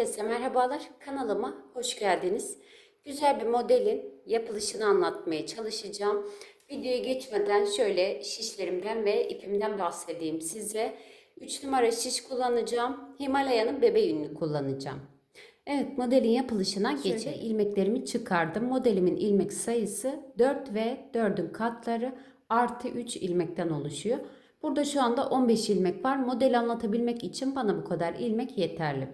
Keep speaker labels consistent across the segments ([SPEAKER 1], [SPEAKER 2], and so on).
[SPEAKER 1] Herkese merhabalar. Kanalıma hoş geldiniz. Güzel bir modelin yapılışını anlatmaya çalışacağım. Videoya geçmeden şöyle şişlerimden ve ipimden bahsedeyim size. 3 numara şiş kullanacağım. Himalaya'nın bebe yününü kullanacağım. Evet modelin yapılışına geçelim. ilmeklerimi çıkardım. Modelimin ilmek sayısı 4 ve 4'ün katları artı 3 ilmekten oluşuyor. Burada şu anda 15 ilmek var. Modeli anlatabilmek için bana bu kadar ilmek yeterli.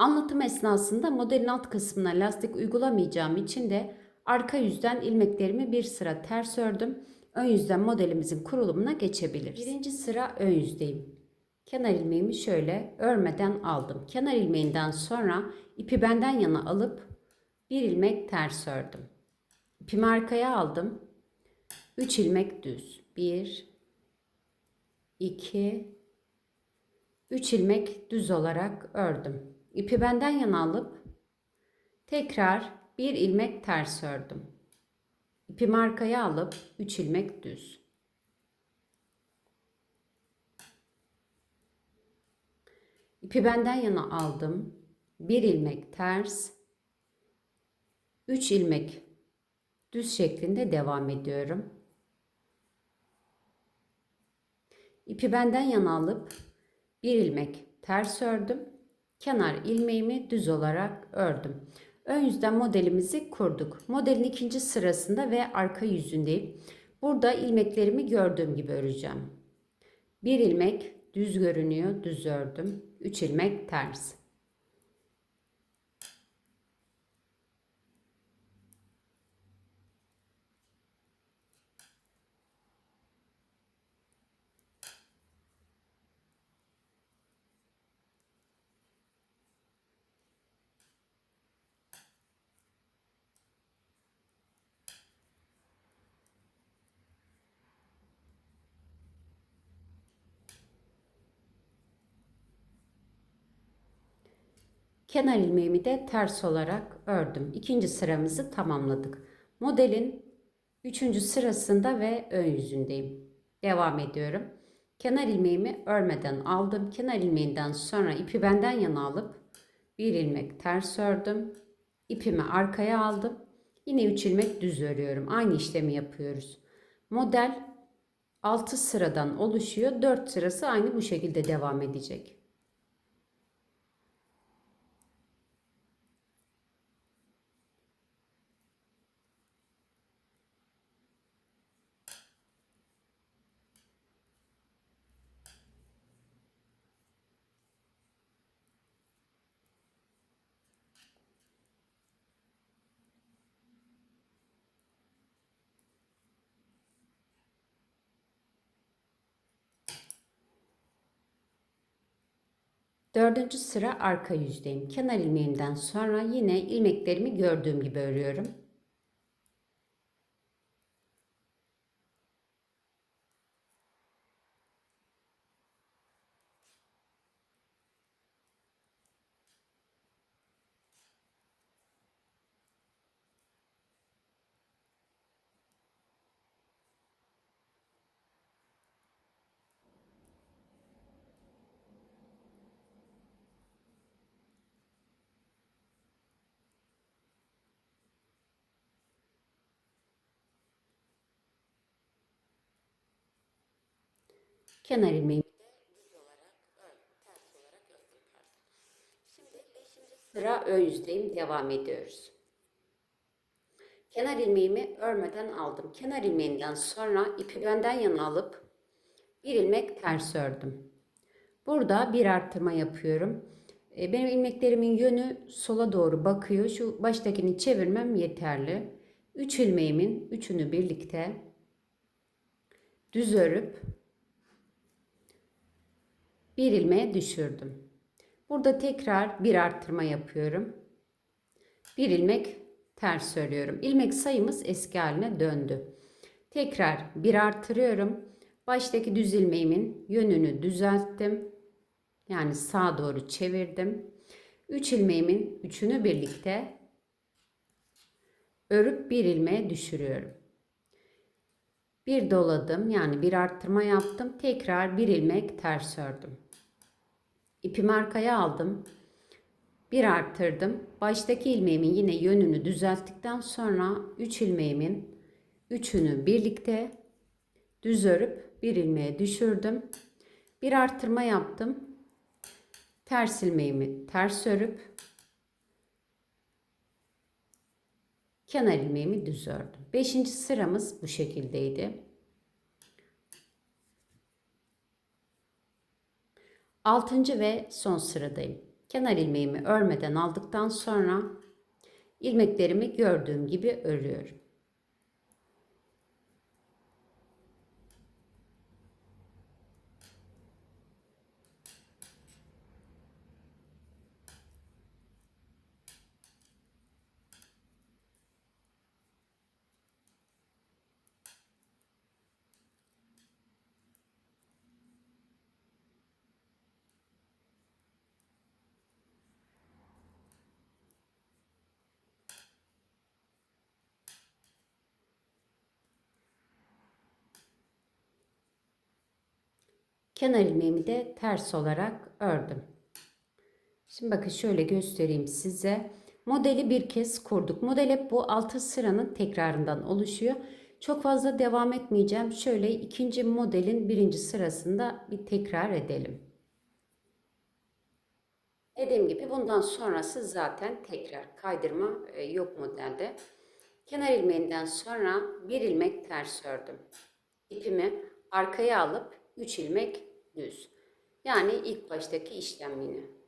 [SPEAKER 1] Anlatım esnasında modelin alt kısmına lastik uygulamayacağım için de arka yüzden ilmeklerimi bir sıra ters ördüm. Ön yüzden modelimizin kurulumuna geçebiliriz. Birinci sıra ön yüzdeyim. Kenar ilmeğimi şöyle örmeden aldım. Kenar ilmeğinden sonra ipi benden yana alıp bir ilmek ters ördüm. İpimi arkaya aldım. 3 ilmek düz. 1 2 3 ilmek düz olarak ördüm. İpi benden yana alıp tekrar bir ilmek ters ördüm. İpimi arkaya alıp 3 ilmek düz. İpi benden yana aldım. Bir ilmek ters. 3 ilmek düz şeklinde devam ediyorum. İpi benden yana alıp bir ilmek ters ördüm. Kenar ilmeğimi düz olarak ördüm. Ön yüzden modelimizi kurduk. Modelin ikinci sırasında ve arka yüzündeyim. Burada ilmeklerimi gördüğüm gibi öreceğim. Bir ilmek düz görünüyor, düz ördüm. 3 ilmek ters. Kenar ilmeğimi de ters olarak ördüm. İkinci sıramızı tamamladık. Modelin üçüncü sırasında ve ön yüzündeyim. Devam ediyorum. Kenar ilmeğimi örmeden aldım. Kenar ilmeğinden sonra ipi benden yana alıp bir ilmek ters ördüm. İpimi arkaya aldım. Yine 3 ilmek düz örüyorum. Aynı işlemi yapıyoruz. Model 6 sıradan oluşuyor. 4 sırası aynı bu şekilde devam edecek. Dördüncü sıra arka yüzdeyim. Kenar ilmeğimden sonra yine ilmeklerimi gördüğüm gibi örüyorum. Kenar ilmeğimi de düz olarak ördüm. Ters olarak ördüm. pardon. Şimdi 5. sıra ön yüzdeyim. Devam ediyoruz. Kenar ilmeğimi örmeden aldım. Kenar ilmeğinden sonra ipi benden yana alıp bir ilmek ters ördüm. Burada bir arttırma yapıyorum. E, benim ilmeklerimin yönü sola doğru bakıyor. Şu baştakini çevirmem yeterli. 3 ilmeğimin üçünü birlikte düz örüp bir ilmeğe düşürdüm. Burada tekrar bir arttırma yapıyorum. Bir ilmek ters örüyorum. İlmek sayımız eski haline döndü. Tekrar bir artırıyorum. Baştaki düz ilmeğimin yönünü düzelttim. Yani sağa doğru çevirdim. 3 ilmeğimin üçünü birlikte örüp bir ilmeğe düşürüyorum. Bir doladım yani bir arttırma yaptım. Tekrar bir ilmek ters ördüm. İpimi arkaya aldım. bir arttırdım. Baştaki ilmeğimin yine yönünü düzelttikten sonra 3 ilmeğimin üçünü birlikte düz örüp bir ilmeğe düşürdüm. Bir arttırma yaptım. Ters ilmeğimi ters örüp kenar ilmeğimi düz ördüm. Beşinci sıramız bu şekildeydi. Altıncı ve son sıradayım. Kenar ilmeğimi örmeden aldıktan sonra ilmeklerimi gördüğüm gibi örüyorum. Kenar ilmeğimi de ters olarak ördüm. Şimdi bakın şöyle göstereyim size. Modeli bir kez kurduk. Model hep bu 6 sıranın tekrarından oluşuyor. Çok fazla devam etmeyeceğim. Şöyle ikinci modelin birinci sırasında bir tekrar edelim. Dediğim gibi bundan sonrası zaten tekrar kaydırma e, yok modelde. Kenar ilmeğinden sonra bir ilmek ters ördüm. İpimi arkaya alıp 3 ilmek düz. Yani ilk baştaki işlem yine.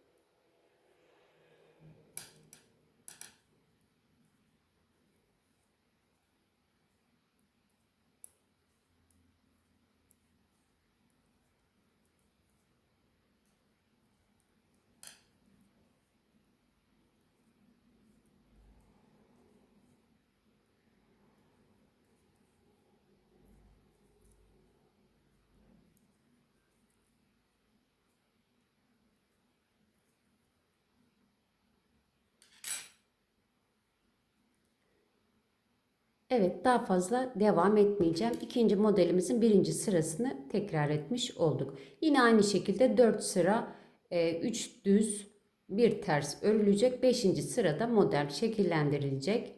[SPEAKER 1] Evet daha fazla devam etmeyeceğim. İkinci modelimizin birinci sırasını tekrar etmiş olduk. Yine aynı şekilde 4 sıra 3 e, düz bir ters örülecek. 5. sırada model şekillendirilecek.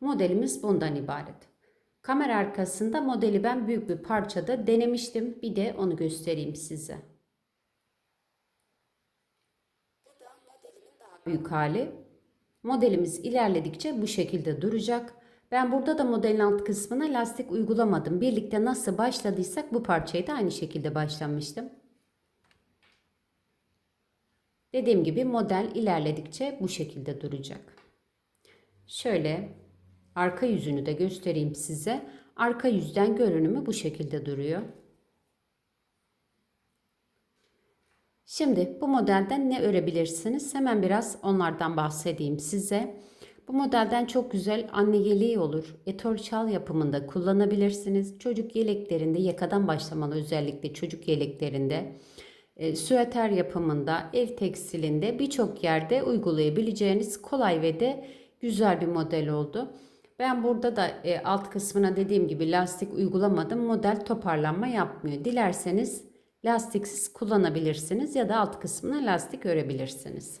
[SPEAKER 1] Modelimiz bundan ibaret. Kamera arkasında modeli ben büyük bir parçada denemiştim. Bir de onu göstereyim size. büyük hali. Modelimiz ilerledikçe bu şekilde duracak. Ben burada da modelin alt kısmına lastik uygulamadım. Birlikte nasıl başladıysak bu parçayı da aynı şekilde başlamıştım. Dediğim gibi model ilerledikçe bu şekilde duracak. Şöyle arka yüzünü de göstereyim size. Arka yüzden görünümü bu şekilde duruyor. Şimdi bu modelden ne örebilirsiniz? Hemen biraz onlardan bahsedeyim size. Bu modelden çok güzel anne yeleği olur. Etol şal yapımında kullanabilirsiniz. Çocuk yeleklerinde yakadan başlamalı özellikle çocuk yeleklerinde. E, süeter yapımında, ev tekstilinde birçok yerde uygulayabileceğiniz kolay ve de güzel bir model oldu. Ben burada da e, alt kısmına dediğim gibi lastik uygulamadım. Model toparlanma yapmıyor. Dilerseniz lastiksiz kullanabilirsiniz ya da alt kısmına lastik örebilirsiniz.